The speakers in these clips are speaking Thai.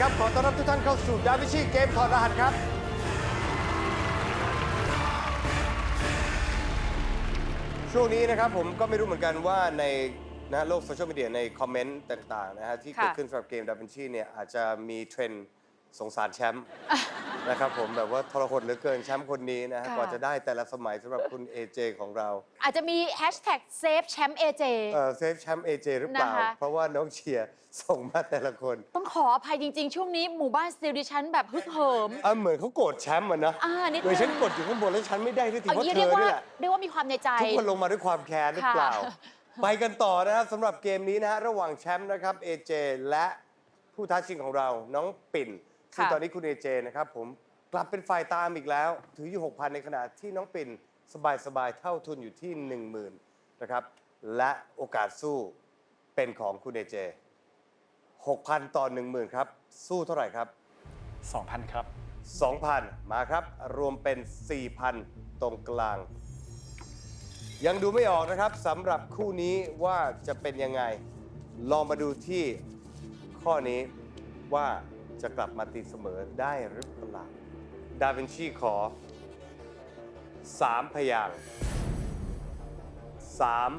ครับ ขอต้อนรับทุกท่านเข้าสู่ดาวิชีเกมถอดรหัสครับ ช่วงนี้นะครับผมก็ไม่รู้เหมือนกันว่าในนะโลกโซเชียลมีเดียในคอมเมนต์ต่าง ๆ นะฮะที่เกิดขึ้นสำหรับเกมดาวินชีเนี่ยอาจจะมีเทรนด์สงสารแชมป์ นะครับผมแบบว่าทรหดเหลือเกินแชมป์คนนี้นะฮะค่ะ กว่าจะได้แต่ละสมัยสำหรับคุณเอเจของเราอาจจะมีแฮชแท็กเซฟแชมป์เอเจ เออเซฟแชมป์เอเจหรือเปล่า นะคะ เพราะว่าน้องเชียร์ส่งมาแต่ละคนต้องขออภัยจริง ๆ ช่วงนี้หมู่บ้านสติลดิฉันแบบฮึกเหิม อะเหมือนเขาโกรธแชมป์อะนะอ่านิดนึงโดยฉันกดอยู่ข้างบนแล้วฉันไม่ได้สักทีเอาเพราะงี้เธเรียกอว่านี่แหละ เรียกว่ามีความในใจ ทุกคนลงมาด้วยความแค้นหรือเปล่า ค่ะ ไปกันต่อนะครับสำหรับเกมนี้นะฮะระหว่างแชมป์นะครับเอเจและผู้ท้าชิงของเราน้องปิ่น ซึ่งตอนนี้คุณเอเจนะครับผมกลับเป็นฝ่ายตามอีกแล้ว ถืออยู่ 6,000 ในขณะที่น้องปิ่นสบายๆ เท่าทุนอยู่ที่ 10,000นะครับ และโอกาสสู้เป็นของคุณเอเจ 6,000 ต่อ 10,000 ครับ สู้เท่าไหร่ครับ 2,000 ครับ 2,000 มาครับ รวมเป็น 4,000 ตรงกลาง ยังดูไม่ออกนะครับสำหรับคู่นี้ว่าจะเป็นยังไง ลองมาดูที่ข้อนี้ว่า จะกลับมาตีเสมอได้หรือเปล่า ดาวินชีขอ 3 พยาง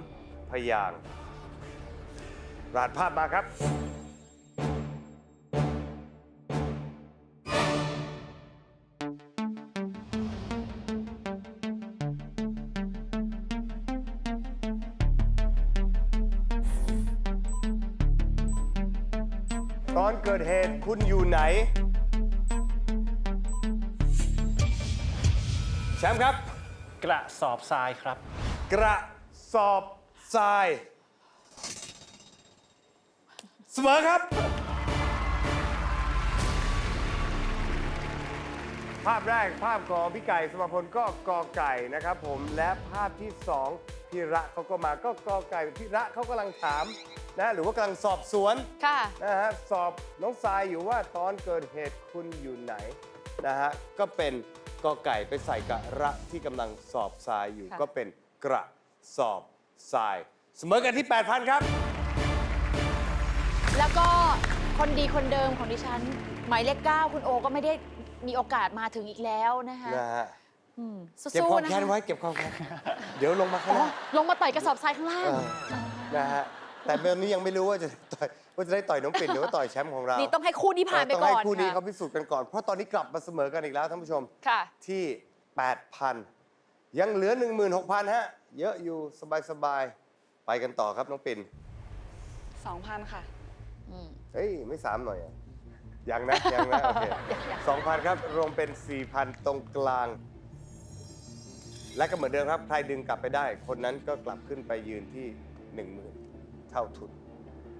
3พยางรหัสภาพมาครับ ตอนเกิดเหตุคุณอยู่ไหน แชมป์ครับ กระสอบทรายครับ กระสอบทรายเสมอครับ ภาพแรกภาพของพี่ไก่สมพลก็กอไก่นะครับผมและภาพที่สองพี่ระเขาก็มาก็กอไก่พี่ระเขากำลังถาม นะหรือว่ากำลังสอบสวนค่ะ นะฮะสอบน้องทรายอยู่ว่าตอนเกิดเหตุคุณอยู่ไหนนะฮะก็เป็นกอไก่ไปใส่กระระที่กำลังสอบทรายอยู่ค่ะ ก็เป็นกระสอบทราย เสมอกันที่ 8,000 ครับ แล้วก็คนดีคนเดิมของดิฉัน หมายเลขเก้าคุณโอก็ไม่ได้มีโอกาสมาถึงอีกแล้วนะคะนะฮะอืมเก็บสู้ความๆนะแค้นคะไว้เก็บความแค้นเดี๋ยวลงมาข้างอ๋อล่างลงมาต่อยกระสอบทรายข้างล่าง เออนะฮะ แต่เบลนี้ยังไม่รู้ว่าจะต่อยว่าจะได้ต่อยน้องปิ่นหรือว่าต่อยแชมป์ของเรานี่ต้องให้คู่นี้ผ่านไปต้องก่ให้อนคู่นี้ค่ะเขาพิสูจน์กันก่อน เพราะตอนนี้กลับมาเสมอกันอีกแล้วท่านผู้ชมค่ะ ที่ 8,000 ยังเหลือ 16,000 ฮะ เยอะอยู่สบายๆ ไปกันต่อครับน้องปิ่น2,000ค่ะ อืม เฮ้ย ไม่สามหน่อยอะยังนะ ยังนะ โอเคสองพันครับ รวมเป็น4,000ตรงกลาง และก็เหมือนเดิมครับ ใครดึงกลับไปได้ คนนั้นก็กลับขึ้นไปยืนที่10,000 เท่าทุน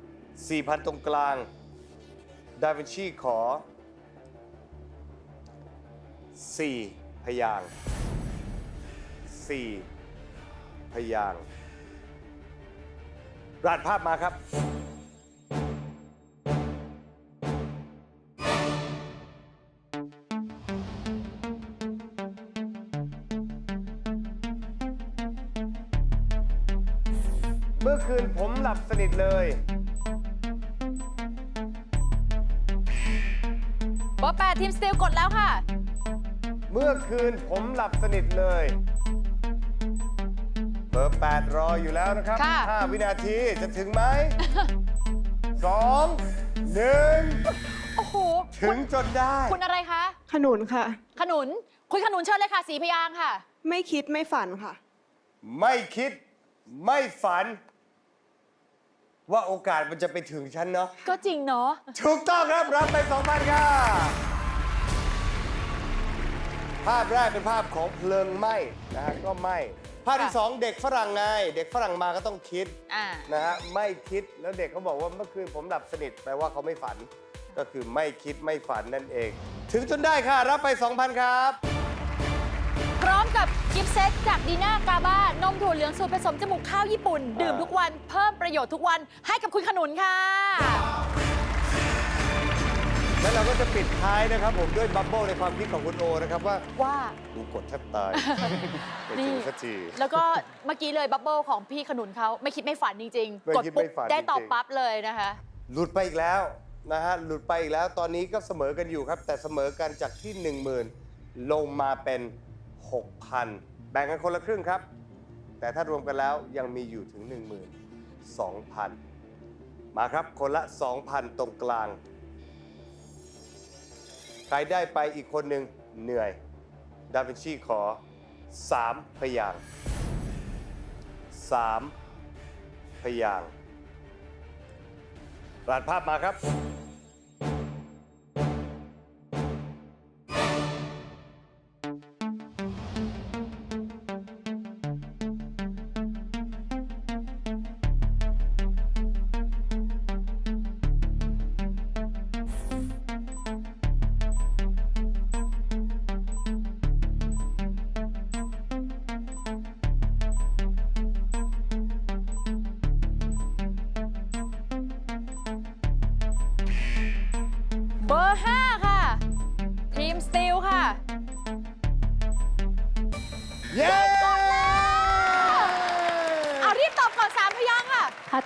4,000 ตรงกลาง ดาวินชีขอ 4 พยาง 4 พยางราดภาพมาครับ เมื่อคืนผมหลับสนิทเลย เบอร์แปดทีมสตีลกดแล้วค่ะ เมื่อคืนผมหลับสนิทเลย เบอร์8รออยู่แล้วนะครับค่ะ5วินาทีจะถึงไหม2 1โอ้โหโห ถึงจนได้ คุณอะไรคะ ขนุนค่ะ ขนุน คุณขนุนเชิญเลยค่ะสีพยางค์ค่ะ ไม่คิดไม่ฝันค่ะ ไม่คิด ไม่ฝัน ว่าโอกาสมันจะไปถึงฉันเนาะก็จริงเนาะ ถูกต้องครับรับไปสองพันค่ะภาพแรกเป็นภาพของเพลิงไหม้นะฮะก็ไหม้ภาพที่ค่ะ สองเด็กฝรั่งไงเด็กฝรั่งมาก็ต้องคิด อ่า นะฮะไม่คิดแล้วเด็กเขาบอกว่าเมื่อคืนผมหลับสนิทแปลว่าเขาไม่ฝัน ก็คือไม่คิดไม่ฝันนั่นเอง ถึงจนได้ค่ะ รับไป 2,000 ครับพร้อ มกับกิฟต์เซตจากดีน่ากาบ้านมถั่วเหลืองสูตรผสมจมูกข้าวญี่ปุ่น ดื่มทุกวันเพิ่มประโยชน์ทุกวันให้กับคุณขนุนค่ะ แล้วเราก็จะปิดท้ายนะครับผมด้วยบับเบิลในความคิดของคุณโอนะครับว่าว่า ดูกดแทบตายไม่นี่ ถึงสักที แล้วก็เมื่อกี้เลยบับเบิลของพี่ขนุนเขาไม่คิดไม่ฝันจริงไม่ๆ กดคิดปุ๊บไม่ฝันได้ตอบจริงๆ ปั๊บเลยนะคะ หลุดไปอีกแล้วนะฮะหลุดไปอีกแล้วตอนนี้ก็เสมอกันอยู่ครับ แต่เสมอกันจากที่ 10,000 ลงมาเป็น 6,000แบ่งกันคนละครึ่งครับ แต่ถ้ารวมกันแล้วยังมีอยู่ถึง 12,000 มาครับคนละ 2,000 ตรงกลาง ใครได้ไปอีกคนหนึ่งเหนื่อย ดาวินชีขอ 3 พยาง 3 พยางค์รหัสภาพมาครับ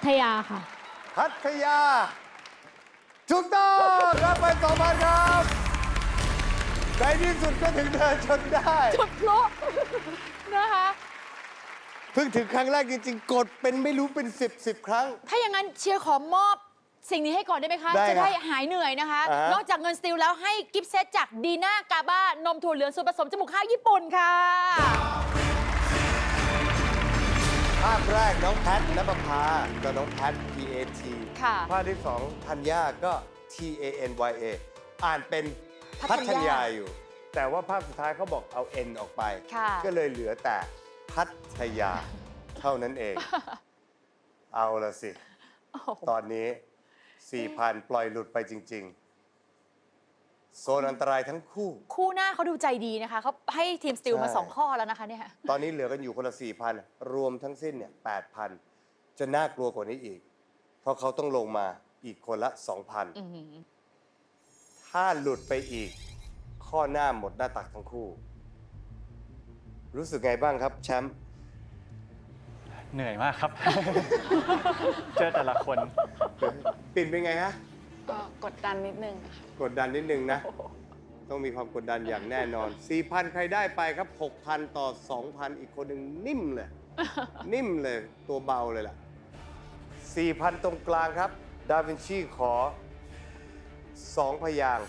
ทยาค่ะ พัทยาถูกต้องรับไปสองพันครับในที่สุดก็ถึงเดินชนได้ จุดพลุนะคะ เพิ่งถึงครั้งแรกจริงๆ กดเป็นไม่รู้เป็น10 10ครั้ง ถ้าอย่างนั้นเชียร์ขอมอบสิ่งนี้ให้ก่อนได้ไหมคะ ได้จะได้ครับหายเหนื่อยนะคะ อ่าฮะ นอกจากเงินสติลแล้วให้กิฟต์เซตจากดีน่ากาบ้านมถั่วเหลืองสูตรผสมจมูกข้าวญี่ปุ่นค่ะ ภาพแรกน้องแพทนภพาก็น้องแพท P A T ค่ะ ภาพที่สองธัญญาก็ T A N Y A อ่านเป็นพัพัททยา ยาอยู่ แต่ว่าภาพสุดท้ายเขาบอกเอา N ออกไป ค่ะ ก็เลยเหลือแต่พัทยาเท่านั้นเอง เอาละสิ โอ้โหตอนนี้ 4,000 ปล่อยหลุดไปจริงๆ โซนอันตรายทั้งคู่ คู่หน้าเขาดูใจดีนะคะเขาให้ทีมสติลมา ใช่ 2 ข้อแล้วนะคะเนี่ยตอนนี้เหลือกันอยู่คนละ4,000รวมทั้งสิ้นเนี่ย8,000จะน่ากลัวกว่านี้อีก เพราะเขาต้องลงมาอีกคนละอื้อหือ2,000ถ้าหลุดไปอีก ข้อหน้าหมดหน้าตักทั้งคู่ รู้สึกไงบ้างครับแชมป์เหนื่อยมากครับ เจอแต่ละคน ปิ่นเป็นไงฮะ ก็กดดันนิดนึงค่ะกดดันนิดนึงนะ ต้องมีความกดดันอย่างแน่นอน 4,000 ใครได้ไปครับ 6,000 ต่อ 2,000 อีกคนหนึ่งนิ่มเลย นิ่มเลย ตัวเบาเลยล่ะ 4,000 ตรงกลางครับ ดาวินชีขอ 2 พยางค์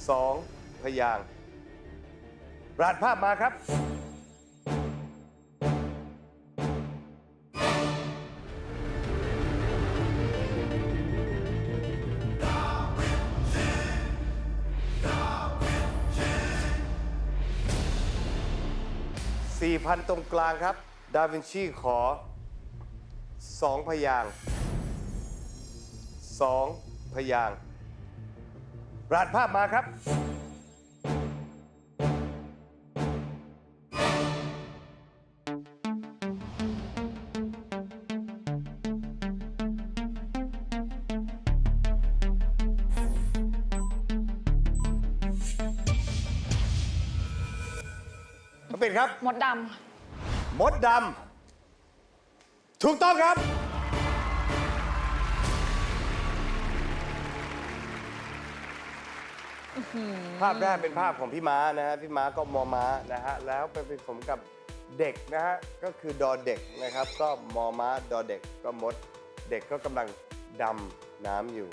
2พยางค์รหัสภาพมาครับ พันตรงกลางครับ ดาวินชีขอสองพยางสองพยางรหัสภาพมาครับ ครับ มดดำค่ะมดดำถูกต้องครับ ภาพแรกเป็นภาพของพี่ม้านะฮะพี่ม้าก็มอม้านะฮะแล้วไปผสมกับเด็กนะฮะก็คือดอเด็กนะครับ ก็มอม้าดอเด็กก็มด เด็กก็กำลังดำน้ำอยู่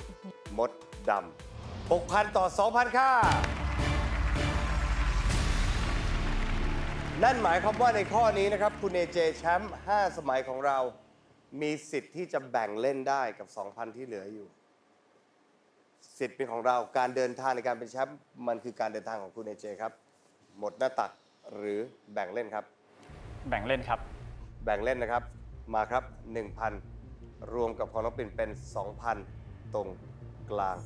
มดดำ6,000 ต่อ 2,000 ค่า นั่นหมายความว่าในข้อนี้นะครับ คุณเอเจแชมป์5สมัยของเรา มีสิทธิ์ที่จะแบ่งเล่นได้กับ 2,000 ที่เหลืออยู่ สิทธิ์เป็นของเราการเดินทางในการเป็นแชมป์มันคือการเดินทางของคุณเอเจครับ หมดหน้าตักหรือแบ่งเล่นครับ แบ่งเล่นครับ แบ่งเล่นนะครับมาครับ 1,000 รวมกับของน้องปิ่นเป็น 2,000 ตรงกลาง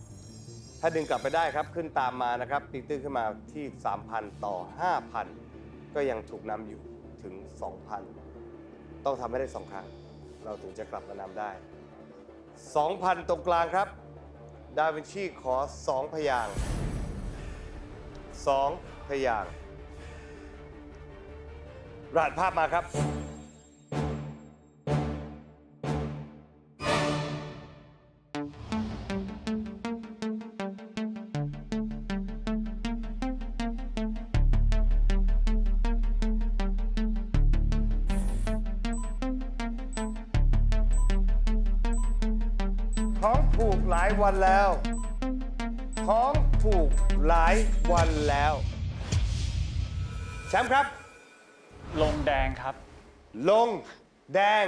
ถ้าดึงกลับไปได้ครับขึ้นตามมานะครับตีตื้นขึ้นมาที่ 3,000 ต่อ 5,000 ก็ยังถูกนำอยู่ถึง 2,000 ต้องทำให้ได้ 2 ครั้ง เราถึงจะกลับมานำได้ 2,000 ตรงกลางครับ ดาวินชีขอ 2 พยาง 2 พยางรหัสภาพมาครับ วันแล้วท้องผูกหลายวันแล้ว แชมป์ครับ ลงแดงครับ ลงแดง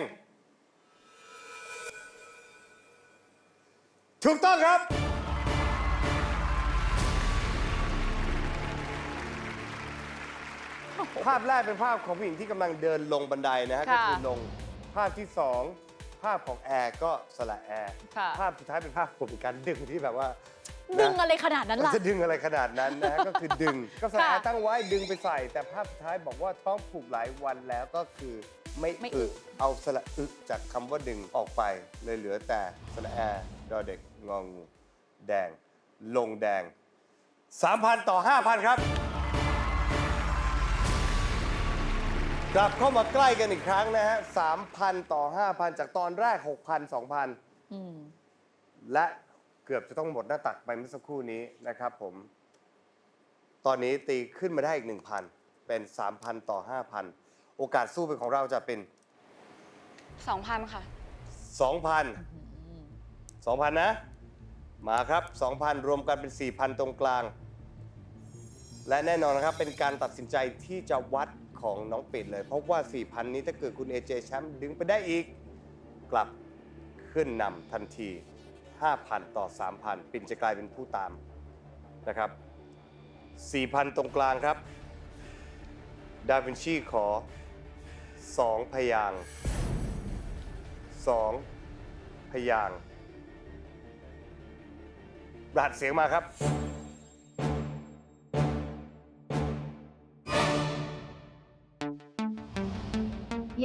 ถูกต้องครับ ภาพแรกเป็นภาพของผู้หญิงที่กำลังเดินลงบันไดนะฮะก็ค่ะ คือลง ภาพที่สอง ภาพของแอร์ก็สละแอร์ค่ะ ภาพสุดท้ายเป็นภาพผมการดึงที่แบบว่าดึงนะ อะไรขนาดนั้นมันล่ะ จะดึงอะไรขนาดนั้นนะ ก็คือดึง ก็สระแอร์ค่ะตั้งไว้ดึงไปใส่ แต่ภาพสุดท้ายบอกว่าท้องผูกหลายวันแล้วก็คือไม่ไม่อึ อึเอาสระอึจากคำว่าดึงออกไปเลยเหลือแต่สระแอร์ดอเด็กงองูแดง ลงแดง 3,000 ต่อ 5,000 ครับ กลับเข้ามาใกล้กันอีกครั้งนะฮะ3,000ต่อ5,000จากตอนแรก6,000 2,000อืมและเกือบจะต้องหมดหน้าตักไปเมื่อสักครู่นี้นะครับผม ตอนนี้ตีขึ้นมาได้อีก1,000เป็น3,000ต่อ5,000โอกาสสู้เป็นของเราจะเป็น2,000ค่ะ2,000 2,000นะ มาครับ2,000รวมกันเป็น4,000ตรงกลาง และแน่นอนนะครับเป็นการตัดสินใจที่จะวัดของน้องปิดเลย เพราะว่า 4,000 นี้ถ้าเกิดคุณ AJ แชมป์ดึงไปได้อีก กลับขึ้นนำทันที 5,000 ต่อ 3,000 ปิ่นจะกลายเป็นผู้ตามนะครับ 4,000 ตรงกลางครับ ดาวินชีขอ 2 พยางค์2พยางค์รหัสเสียงมาครับ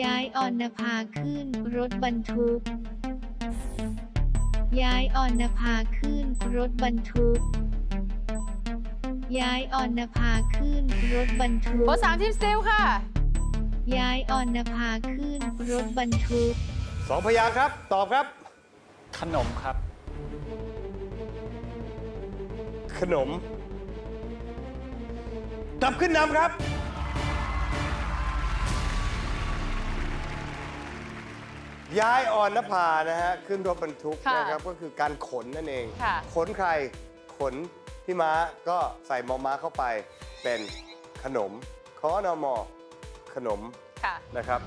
ย้ายออนภาขึ้นรถบรรทุก ย้ายออนภาขึ้นรถบรรทุก ย้ายออนภาขึ้นรถบรรทุกโบทสามทีมสติลค่ะ ย้ายออนภาขึ้นรถบรรทุก2พยางค์ครับ ตอบครับ ขนมครับ ขนม กลับขึ้นนำครับ ย้ายออนนภานะฮะขึ้นรถบรรทุกค่ะนะครับก็คือการขนนั่นเอง ค่ะ ขนใครขนพี่ม้าก็ใส่มอม้าเข้าไป เป็นขนมคอนอมอขนมค่ะ นะครับ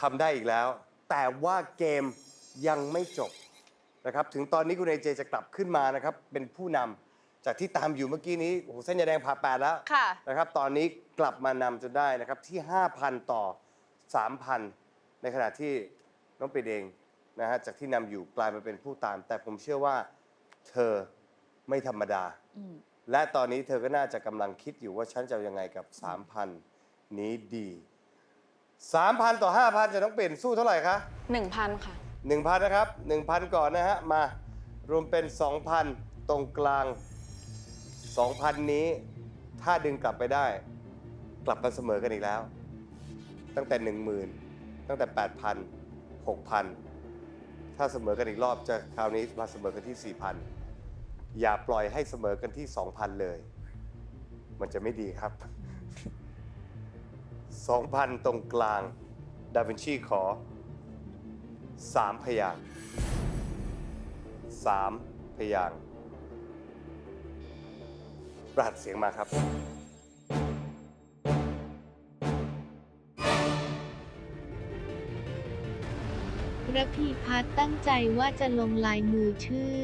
ทำได้อีกแล้ว แต่ว่าเกมยังไม่จบนะครับถึงตอนนี้คุณเอเจจะกลับขึ้นมานะครับเป็นผู้นำจากที่ตามอยู่เมื่อกี้นี้โอ้โหเส้นยาแดงผ่าแปดแล้ว ค่ะ นะครับตอนนี้กลับมานำจนได้นะครับที่ 5,000 ต่อ 3,000 ในขณะที่น้องปิดเองนะฮะจากที่นำอยู่กลายมาเป็นผู้ตาม แต่ผมเชื่อว่าเธอไม่ธรรมดา อืมและตอนนี้เธอก็น่าจะกำลังคิดอยู่ว่าฉันจะเอายังไงกับ 3,000 นี้ดี 3,000 ต่อ 5,000 จะต้องเปลี่ยนสู้เท่าไหร่คะ1,000ค่ะ 1,000 นะครับ 1,000 ก่อนนะฮะ มารวมเป็น 2,000 ตรงกลาง 2,000 นี้ ถ้าดึงกลับไปได้ กลับมาเสมอกันอีกแล้ว ตั้งแต่ 10,000 ตั้งแต่ 8,000 6,000 ถ้าเสมอกันอีกรอบจะคราวนี้มาเสมอกันที่ 4,000 อย่าปล่อยให้เสมอกันที่ 2,000 เลย มันจะไม่ดีครับ 2,000 ตรงกลาง ดาวินชีขอ 3 พยาง 3 พยางค์รหัสเสียงมาครับ ระพีพัฒน์ตั้งใจว่าจะลงลายมือชื่อ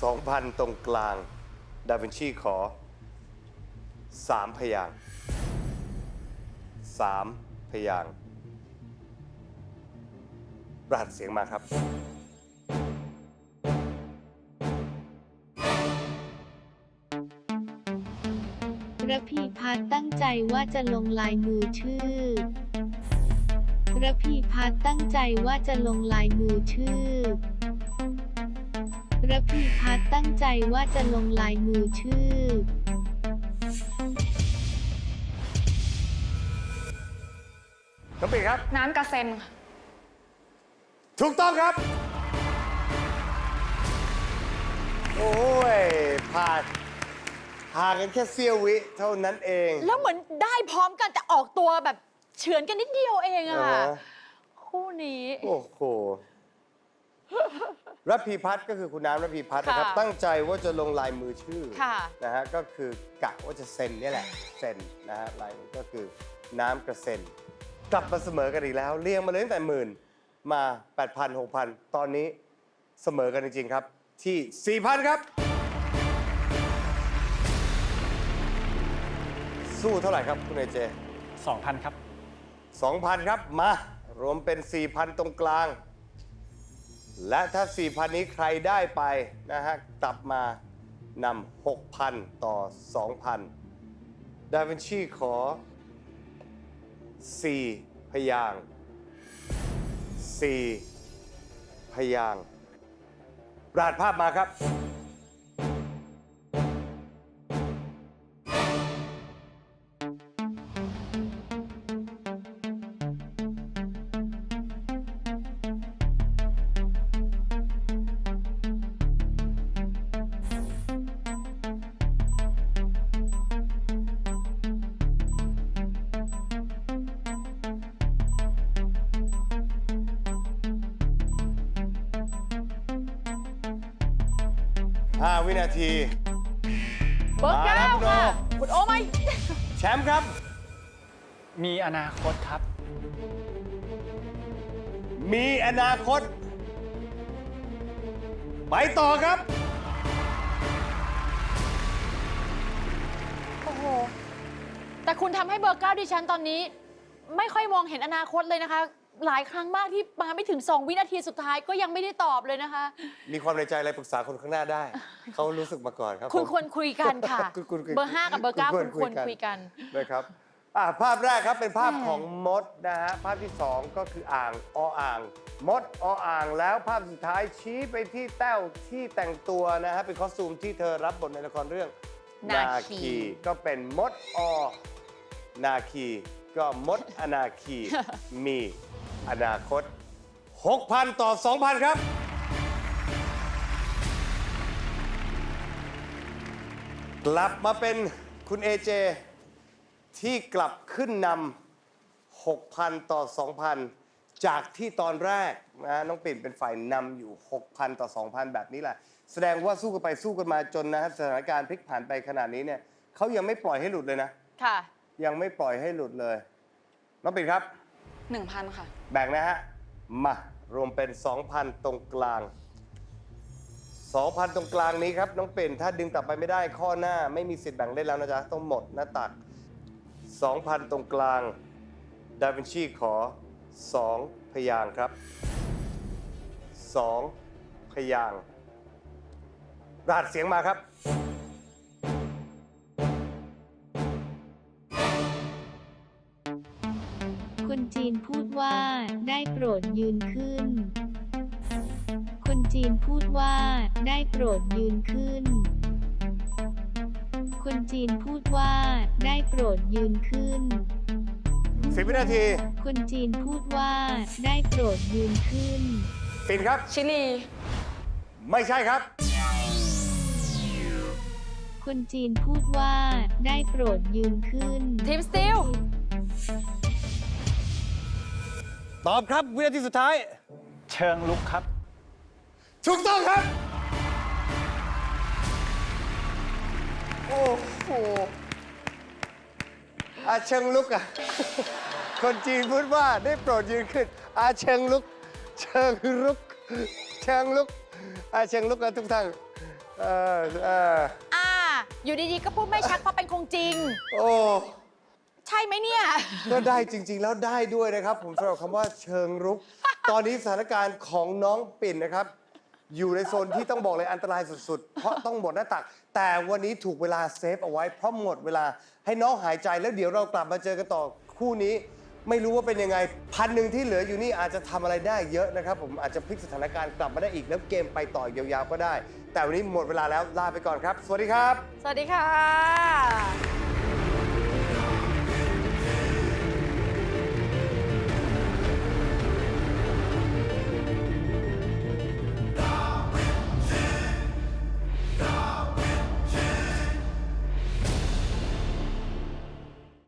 2,000 ตรงกลาง ดาวินชีขอ 3 พยางค์3พยางค์รหัสเสียงมาครับ ระพีพัฒน์ตั้งใจว่าจะลงลายมือชื่อ ระพีพัฒน์ตั้งใจว่าจะลงลายมือชื่อ ระพีพัฒน์ตั้งใจว่าจะลงลายมือชื่อน้องปีครับ น้ำกระเซ็นค่ะถูกต้องครับ โอ้ยผ่าน ห่างกันแค่เสี้ยววิเท่านั้นเอง แล้วเหมือนได้พร้อมกันแต่ออกตัวแบบเฉือนกันนิดเดียวเองอะอ่าคู่นี้ โอ้โหรพีพัฒน์ก็คือคุณน้ำรพีพัฒน์นะครับ ค่ะตั้งใจว่าจะลงลายมือชื่อค่ะ นะฮะก็คือกะว่าจะเซ็นเนี่ยแหละเซ็นนะฮะลายมือก็คือน้ำกระเซ็นกลับมาเสมอกันอีกแล้วเรียงมาเลยตั้งแต่หมื่นมา 8,000 6,000 ตอนนี้เสมอกันจริงๆครับ ที่ 4,000 ครับ สู้เท่าไหร่ครับคุณเอเจ2,000 ครับ 2,000 ครับ มา รวมเป็น 4,000 ตรงกลาง และถ้า 4,000 นี้ใครได้ไปนะฮะกลับมานำ6,000 ต่อ 2,000 ดาวินชีขอ 4 พยางค์4พยางค์รหัสภาพมาครับ 5 วินาที เบอร์เก้ามาแล้วค่ะคุณโอไหมแชมป์ครับ มีอนาคตครับ มีอนาคต ไปต่อครับ โอ้โห แต่คุณทำให้เบอร์เก้าดิฉันตอนนี้ ไม่ค่อยมองเห็นอนาคตเลยนะคะ หลายครั้งมากที่มาไม่ถึง 2 วินาทีสุดท้ายก็ยังไม่ได้ตอบเลยนะคะ มีความในใจอะไรปรึกษาคนข้างหน้าได้ เขารู้สึกมาก่อนครับคุณผมควรคุยกันค่ะ คุณคุณคุณเบอร์5กับเบอร์9คุคุณณคุควยรกันคุยกัน นะครับอะภาพแรกครับเป็นภาพแหม่ของมดนะฮะภาพที่2ก็คืออ่างออ่าง มดออ่างแล้วภาพสุดท้ายชี้ไปที่แต้วที่แต่งตัวนะฮะเป็นคอสตูมที่เธอรับบทในละครเรื่องนาคี ก็เป็นมดอ นาคี ก็มดอนาคีมี อนาคต 6,000 ต่อ 2,000 ครับ กลับมาเป็นคุณเอเจที่กลับขึ้นนำ6,000 ต่อ 2,000 จากที่ตอนแรกนะน้องปิ่นเป็นฝ่ายนำอยู่ 6,000 ต่อ 2,000 แบบนี้แหละ แสดงว่าสู้กันไปสู้กันมาจนนะฮะสถานการณ์พลิกผ่านไปขนาดนี้เนี่ยเขายังไม่ปล่อยให้หลุดเลยนะ ค่ะ ยังไม่ปล่อยให้หลุดเลย น้องปิ่นครับ 1,000ค่ะ แบ่งนะฮะ มา รวมเป็น 2,000 ตรงกลาง 2,000 ตรงกลางนี้ครับ น้องเปิ่นถ้าดึงกลับไปไม่ได้ข้อหน้า ไม่มีสิทธิ์แบ่งเล่นแล้วนะจ๊ะ ต้องหมดหน้าตัก 2,000 ตรงกลาง ดาวินชีขอ 2 พยางค์ครับ 2 พยางค์รหัสเสียงมาครับ โปรดยืนขึ้น คนจีนพูดว่า ได้โปรดยืนขึ้น คนจีนพูดว่า ได้โปรดยืนขึ้น10วินาทีคนจีนพูดว่า ได้โปรดยืนขึ้น ปิ่นครับ ชิลี ไม่ใช่ครับ คนจีนพูดว่า ได้โปรดยืนขึ้น ทีมสติล ตอบครับ วินาทีสุดท้าย เชิงลุกครับ ถูกต้องครับ โอ้โหอาเชิงลุกอะ คนจีนพูดว่าได้โปรดยืนขึ้น อาเชิงลุก เชิงลุก เชิงลุก อาเชิงลุกนะทุกท่านเออเอออ่า อยู่ดีๆ ก็พูดไม่ชัดเพราะเป็นคงจริง โอ้ ใช่ไหมเนี่ย ก็ได้จริง ๆ แล้วได้ด้วยนะครับ ผมสำหรับคำว่าเชิงรุก ตอนนี้สถานการณ์ของน้องปิ่นนะครับ อยู่ในโซนที่ต้องบอกเลยอันตรายสุด ๆ เพราะต้องหมดหน้าตัก แต่วันนี้ถูกเวลาเซฟเอาไว้ เพราะหมดเวลาให้น้องหายใจแล้วเดี๋ยวเรากลับมาเจอกันต่อคู่นี้ ไม่รู้ว่าเป็นยังไงพันหนึ่งที่เหลืออยู่นี่อาจจะทำอะไรได้เยอะนะครับ ผมอาจจะพลิกสถานการณ์กลับมาได้อีกแล้วเกมไปต่อยาวๆก็ได้ แต่วันนี้หมดเวลาแล้วลาไปก่อนครับ สวัสดีครับ สวัสดีค่ะ